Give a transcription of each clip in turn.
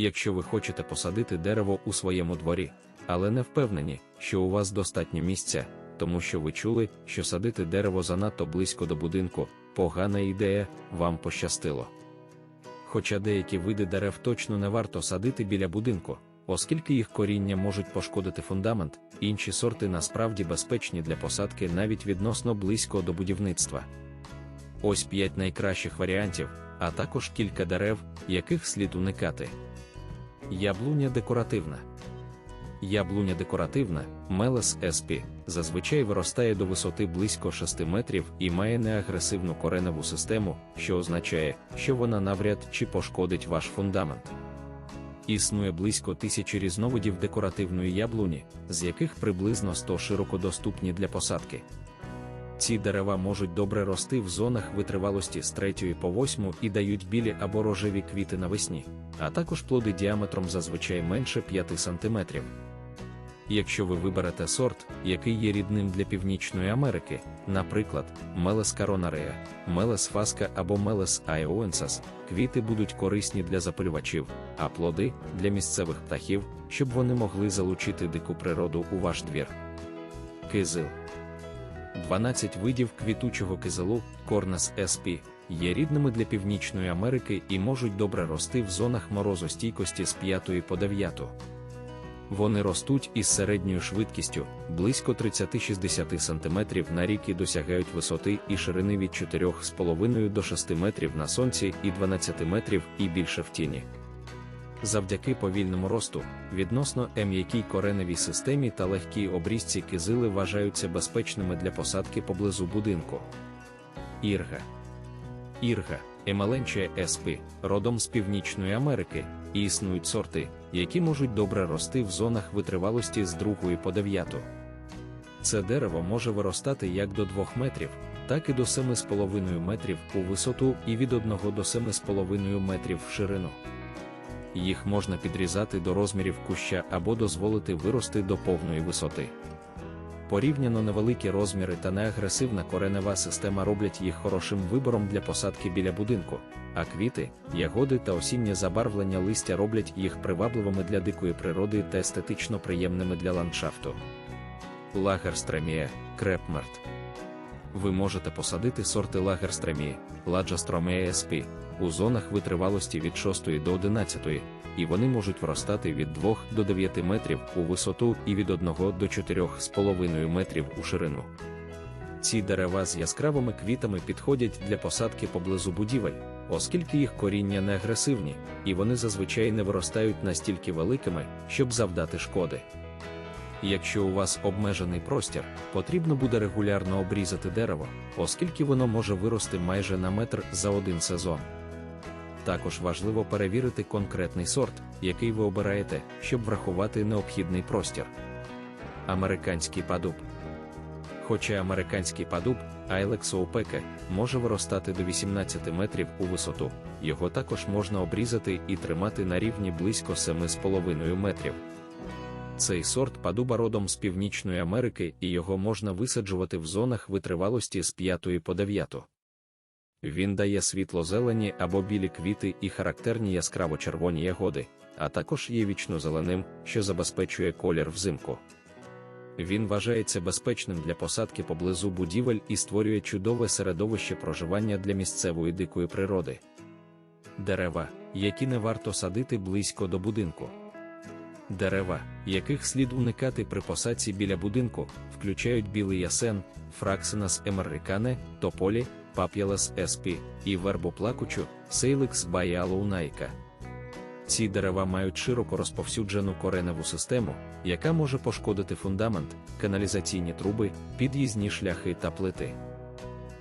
Якщо ви хочете посадити дерево у своєму дворі, але не впевнені, що у вас достатньо місця, тому що ви чули, що садити дерево занадто близько до будинку погана ідея, вам пощастило. Хоча деякі види дерев точно не варто садити біля будинку, оскільки їх коріння можуть пошкодити фундамент, інші сорти насправді безпечні для посадки навіть відносно близько до будівництва. Ось п'ять найкращих варіантів, а також кілька дерев, яких слід уникати. Яблуня декоративна. Яблуня декоративна, Мелес SP, зазвичай виростає до висоти близько 6 метрів і має неагресивну кореневу систему, що означає, що вона навряд чи пошкодить ваш фундамент. Існує близько тисячі різновидів декоративної яблуні, з яких приблизно 100 широко доступні для посадки. Ці дерева можуть добре рости в зонах витривалості з 3 по 8 і дають білі або рожеві квіти навесні, а також плоди діаметром зазвичай менше 5 см. Якщо ви виберете сорт, який є рідним для Північної Америки, наприклад, Мелес Каронарея, Мелес Фаска або Мелес Айоенсас, квіти будуть корисні для запалювачів, а плоди для місцевих птахів, щоб вони могли залучити дику природу у ваш двір. Кизил 12 видів квітучого кизилу, Корнес SP, є рідними для Північної Америки і можуть добре рости в зонах морозостійкості з 5 по 9. Вони ростуть із середньою швидкістю близько 30-60 см на рік і досягають висоти і ширини від 4,5 до 6 метрів на сонці і 12 метрів і більше в тіні. Завдяки повільному росту, відносно м'якій кореневій системі та легкій обрізці кизили вважаються безпечними для посадки поблизу будинку. Ірга. Ірга Емаленчія еспи, родом з Північної Америки, і існують сорти, які можуть добре рости в зонах витривалості з 2 по 9. Це дерево може виростати як до 2 метрів, так і до 7,5 метрів у висоту і від 1 до 7,5 метрів в ширину. Їх можна підрізати до розмірів куща або дозволити вирости до повної висоти. Порівняно невеликі розміри та неагресивна коренева система роблять їх хорошим вибором для посадки біля будинку, а квіти, ягоди та осіннє забарвлення листя роблять їх привабливими для дикої природи та естетично приємними для ландшафту. Лагерстремія, крепмерт. Ви можете посадити сорти лагерстремії, ладжастромея SP, у зонах витривалості від 6 до 11, і вони можуть вростати від 2 до 9 метрів у висоту і від 1 до 4,5 метрів у ширину. Ці дерева з яскравими квітами підходять для посадки поблизу будівель, оскільки їх коріння не агресивні, і вони зазвичай не виростають настільки великими, щоб завдати шкоди. Якщо у вас обмежений простір, потрібно буде регулярно обрізати дерево, оскільки воно може вирости майже на метр за один сезон. Також важливо перевірити конкретний сорт, який ви обираєте, щоб врахувати необхідний простір. Американський падуб. Хоча американський падуб Айлекс Оупеке може виростати до 18 метрів у висоту, його також можна обрізати і тримати на рівні близько 7,5 метрів. Цей сорт падуба родом з Північної Америки і його можна висаджувати в зонах витривалості з 5 по 9. Він дає світло-зелені або білі квіти і характерні яскраво-червоні ягоди, а також є вічно-зеленим, що забезпечує колір взимку. Він вважається безпечним для посадки поблизу будівель і створює чудове середовище проживання для місцевої дикої природи. Дерева, які не варто садити близько до будинку. Дерева, яких слід уникати при посадці біля будинку, включають білий ясен, фраксинас емерикане, тополі, пап'ялес еспі і вербу плакучу, сейликс баялоунайка. Ці дерева мають широко розповсюджену кореневу систему, яка може пошкодити фундамент, каналізаційні труби, під'їзні шляхи та плити.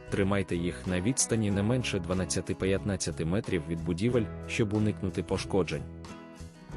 Тримайте їх на відстані не менше 12-15 метрів від будівель, щоб уникнути пошкоджень.